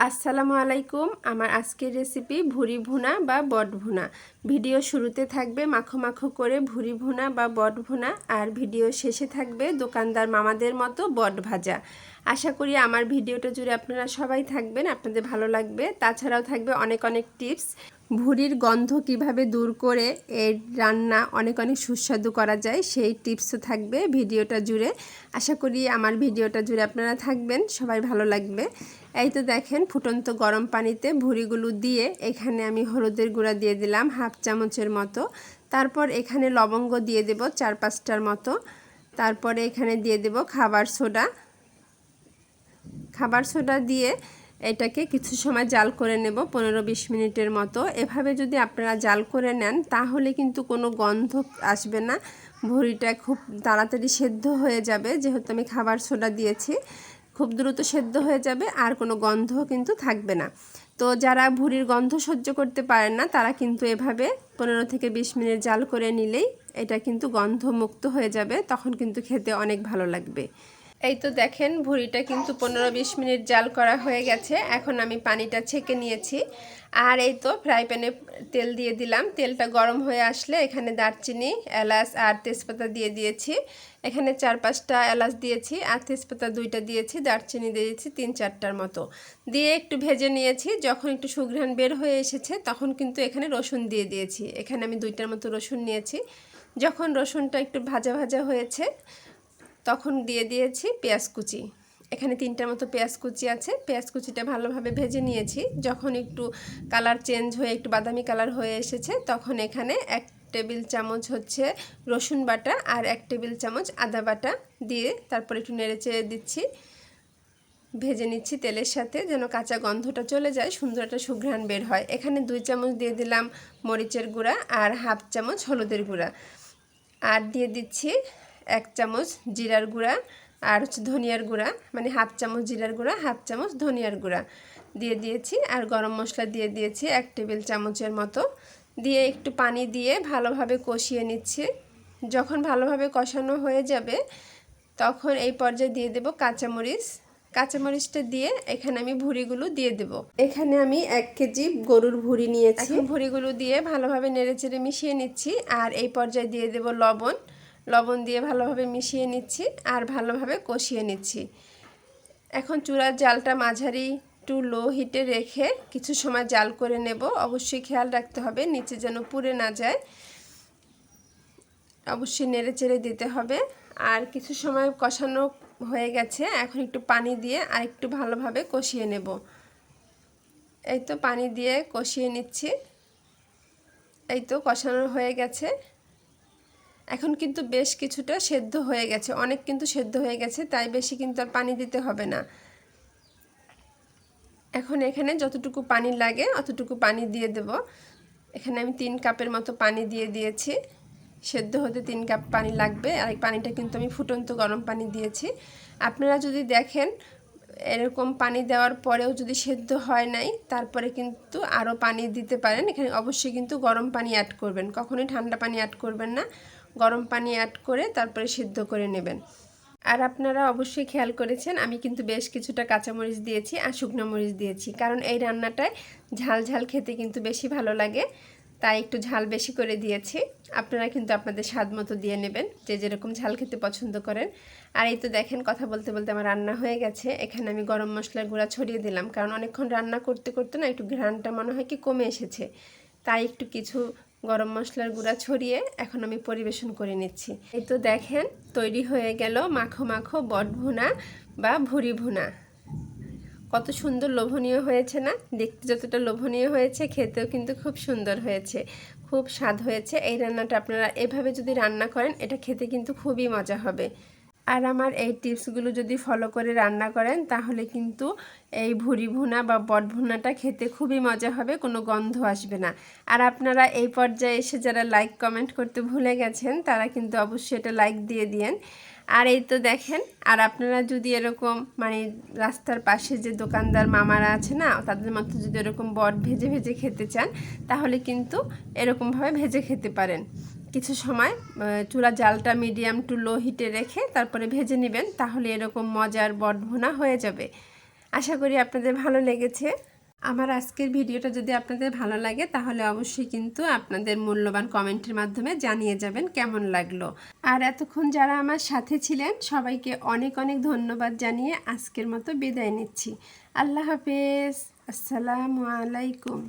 আসসালামু আলাইকুম। আমার আজকের রেসিপি ভুরি ভুনা বা বট ভুনা। ভিডিও শুরুতে থাকবে মাখো মাখো করে ভুরি ভুনা বা বট ভুনা আর ভিডিও শেষে থাকবে দোকানদার মামাদের মতো বট ভাজা। আশা করি আমার ভিডিওটা জুড়ে আপনারা সবাই থাকবেন, আপনাদের ভালো লাগবে। তাছাড়াও থাকবে অনেক অনেক টিপস ভুরির গন্ধ কীভাবে দূর করে এর রান্না অনেক অনেক সুস্বাদু করা যায়, সেই টিপসও থাকবে ভিডিওটা জুড়ে। আশা করি আমার ভিডিওটা জুড়ে আপনারা থাকবেন, সবাই ভালো লাগবে। এই তো দেখেন, ফুটন্ত গরম পানিতে ভুড়িগুলো দিয়ে এখানে আমি হলুদের গুঁড়া দিয়ে দিলাম, হাফ চামচের মতো। তারপর এখানে লবঙ্গ দিয়ে দেব চার পাঁচটার মতো। তারপরে এখানে দিয়ে দেব খাবার সোডা। খাবার সোডা দিয়ে এটাকে কিছু সময় জাল করে নেব, পনেরো বিশ মিনিটের মতো। এভাবে যদি আপনারা জাল করে নেন, তাহলে কিন্তু কোনো গন্ধ আসবে না। ভুড়িটা খুব তাড়াতাড়ি সেদ্ধ হয়ে যাবে, যেহেতু আমি খাবার সোডা দিয়েছি। খুব দ্রুত সেদ্ধ হয়ে যাবে, আর কোনো গন্ধ কিন্তু থাকবে না। তো যারা ভুড়ির গন্ধ সহ্য করতে পারেন না, তারা কিন্তু এভাবে পনেরো থেকে বিশ মিনিট জাল করে নিলেই এটা কিন্তু গন্ধ মুক্ত হয়ে যাবে, তখন কিন্তু খেতে অনেক ভালো লাগবে। এই তো দেখেন, ভুড়িটা কিন্তু পনেরো বিশ মিনিট জাল করা হয়ে গেছে। এখন আমি পানিটা ছেঁকে নিয়েছি। আর এই তো ফ্রাই প্যানে তেল দিয়ে দিলাম। তেলটা গরম হয়ে আসলে এখানে দারচিনি, এলাচ আর তেজপাতা দিয়ে দিয়েছি। এখানে চার পাঁচটা এলাচ দিয়েছি আর তেজপাতা দুইটা দিয়েছি, দারচিনি দিয়েছি তিন চারটার মতো। দিয়ে একটু ভেজে নিয়েছি। যখন একটু সুঘ্রাণ বের হয়ে এসেছে তখন কিন্তু এখানে রসুন দিয়ে দিয়েছি। এখানে আমি দুইটার মতো রসুন নিয়েছি। যখন রসুনটা একটু ভাজা ভাজা হয়েছে তখন দিয়ে দিয়েছি পেঁয়াজ কুচি। এখানে তিনটার মতো পেঁয়াজ কুচি আছে। পেঁয়াজ কুচিটা ভালোভাবে ভেজে নিয়েছি। যখন একটু কালার চেঞ্জ হয়ে, একটু বাদামি কালার হয়ে এসেছে, তখন এখানে এক টেবিল চামচ হচ্ছে রসুন বাটা আর এক টেবিল চামচ আদা বাটা দিয়ে তারপর একটু নেড়ে চেড়ে দিচ্ছি। ভেজে নিচ্ছি তেলের সাথে যেন কাঁচা গন্ধটা চলে যায়, সুন্দর একটা সুঘ্রাণ বের হয়। এখানে দুই চামচ দিয়ে দিলাম মরিচের গুঁড়া আর হাফ চামচ হলুদের গুঁড়া। আর দিয়ে দিচ্ছি এক চামচ জিরার গুঁড়া আর হচ্ছে ধনিয়ার গুঁড়া মানে হাফ চামচ জিরার গুঁড়া, হাফ চামচ ধনিয়ার গুঁড়া দিয়ে দিয়েছি। আর গরম মশলা দিয়ে দিয়েছি এক টেবিল চামচের মতো। দিয়ে একটু পানি দিয়ে ভালোভাবে কষিয়ে নিচ্ছি। যখন ভালোভাবে কষানো হয়ে যাবে, তখন এই পর্যায়ে দিয়ে দেব কাঁচামরিচ। কাঁচামরিচটা দিয়ে এখানে আমি ভুড়িগুলো দিয়ে দেব। এখানে আমি এক কেজি গরুর ভুড়ি নিয়েছি। ভুড়িগুলো দিয়ে ভালোভাবে নেড়েচেড়ে মিশিয়ে নিচ্ছি। আর এই পর্যায়ে দিয়ে দেব লবণ। লবণ দিয়ে ভালোভাবে মিশিয়ে নিচ্ছি আর ভালোভাবে কষিয়ে নিচ্ছি। এখন চূড়ার জালটা মাঝারি টু লো হিটে রেখে কিছু সময় জাল করে নেব। অবশ্যই খেয়াল রাখতে হবে, নিচে যেন পুড়ে না যায়। অবশ্যই নেড়ে চেড়ে দিতে হবে। আর কিছু সময় কষানো হয়ে গেছে, এখন একটু পানি দিয়ে আর একটু ভালোভাবে কষিয়ে নেব। এই তো পানি দিয়ে কষিয়ে নিচ্ছি। এই তো কষানো হয়ে গেছে। এখন কিন্তু বেশ কিছুটা সেদ্ধ হয়ে গেছে। অনেক কিন্তু সেদ্ধ হয়ে গেছে, তাই বেশি কিন্তু আর পানি দিতে হবে না। এখন এখানে যতটুকু পানি লাগে অতটুকু পানি দিয়ে দেব। এখানে আমি তিন কাপের মতো পানি দিয়ে দিয়েছি। সেদ্ধ হতে তিন কাপ পানি লাগবে আর এই পানিটা কিন্তু আমি ফুটন্ত গরম পানি দিয়েছি। আপনারা যদি দেখেন, এরকম পানি দেওয়ার পরেও যদি সেদ্ধ হয় নাই, তারপরে কিন্তু আরও পানি দিতে পারেন। এখানে অবশ্যই কিন্তু গরম পানি অ্যাড করবেন। কখনোই ঠান্ডা পানি অ্যাড করবেন না। গরম পানি অ্যাড করে তারপরে সিদ্ধ করে নেবেন। আর আপনারা অবশ্যই খেয়াল করেছেন, আমি কিন্তু বেশ কিছুটা কাঁচামরিচ দিয়েছি আর শুকনো মরিচ দিয়েছি। কারণ এই রান্নাটায় ঝাল ঝাল খেতে কিন্তু বেশি ভালো লাগে, তাই একটু ঝাল বেশি করে দিয়েছি। আপনারা কিন্তু আপনাদের স্বাদ মতো দিয়ে নেবেন, যে যেরকম ঝাল খেতে পছন্দ করেন। আর এই তো দেখেন, কথা বলতে বলতে আমার রান্না হয়ে গেছে। এখানে আমি গরম মশলার গুঁড়া ছড়িয়ে দিলাম, কারণ অনেকক্ষণ রান্না করতে করতে না একটু ঘ্রানটা মনে হয় কি কমে এসেছে। তাই একটু কিছু গরম মশলার গুঁড়া ছড়িয়ে এখন আমি পরিবেশন করে নিচ্ছি। এই তো দেখেন, তৈরি হয়ে গেল মাখো মাখো বট ভুনা বা ভুরি ভুনা। কত সুন্দর লোভনীয় হয়েছে না? দেখতে যতটা লোভনীয় হয়েছে, খেতেও কিন্তু খুব সুন্দর হয়েছে, খুব স্বাদ হয়েছে। এই রান্নাটা আপনারা এভাবে যদি রান্না করেন, এটা খেতে কিন্তু খুবই মজা হবে। আর আমার এই টিপসগুলো যদি ফলো করে রান্না করেন, তাহলে কিন্তু এই ভুরি ভুনা বা বট ভুনাটা খেতে খুবই মজা হবে, কোনো গন্ধ আসবে না। আর আপনারা এই পর্যায়ে এসে যারা লাইক কমেন্ট করতে ভুলে গেছেন, তারা কিন্তু অবশ্যই এটা লাইক দিয়ে দিয়েন। আর এই তো দেখেন, আর আপনারা যদি এরকম মানে রাস্তার পাশে যে দোকানদার মামারা আছে না, তাদের মতো যদি এরকম বট ভেজে ভেজে খেতে চান, তাহলে কিন্তু এরকমভাবে ভেজে খেতে পারেন। কিছু সময় চুলা জালটা মিডিয়াম টু লো হিটে রেখে তারপরে ভেজে নেবেন, তাহলে এরকম মজার বট ভুনা হয়ে যাবে। আশা করি আপনাদের ভালো লেগেছে। আমার আজকের ভিডিওটা যদি আপনাদের ভালো লাগে, তাহলে অবশ্যই কিন্তু আপনাদের মূল্যবান কমেন্টের মাধ্যমে জানিয়ে যাবেন কেমন লাগল। আর এতক্ষণ যারা আমার সাথে ছিলেন, সবাইকে অনেক অনেক ধন্যবাদ জানিয়ে আজকের মতো বিদায় নিচ্ছি। আল্লাহ হাফেজ। আসসালামু আলাইকুম।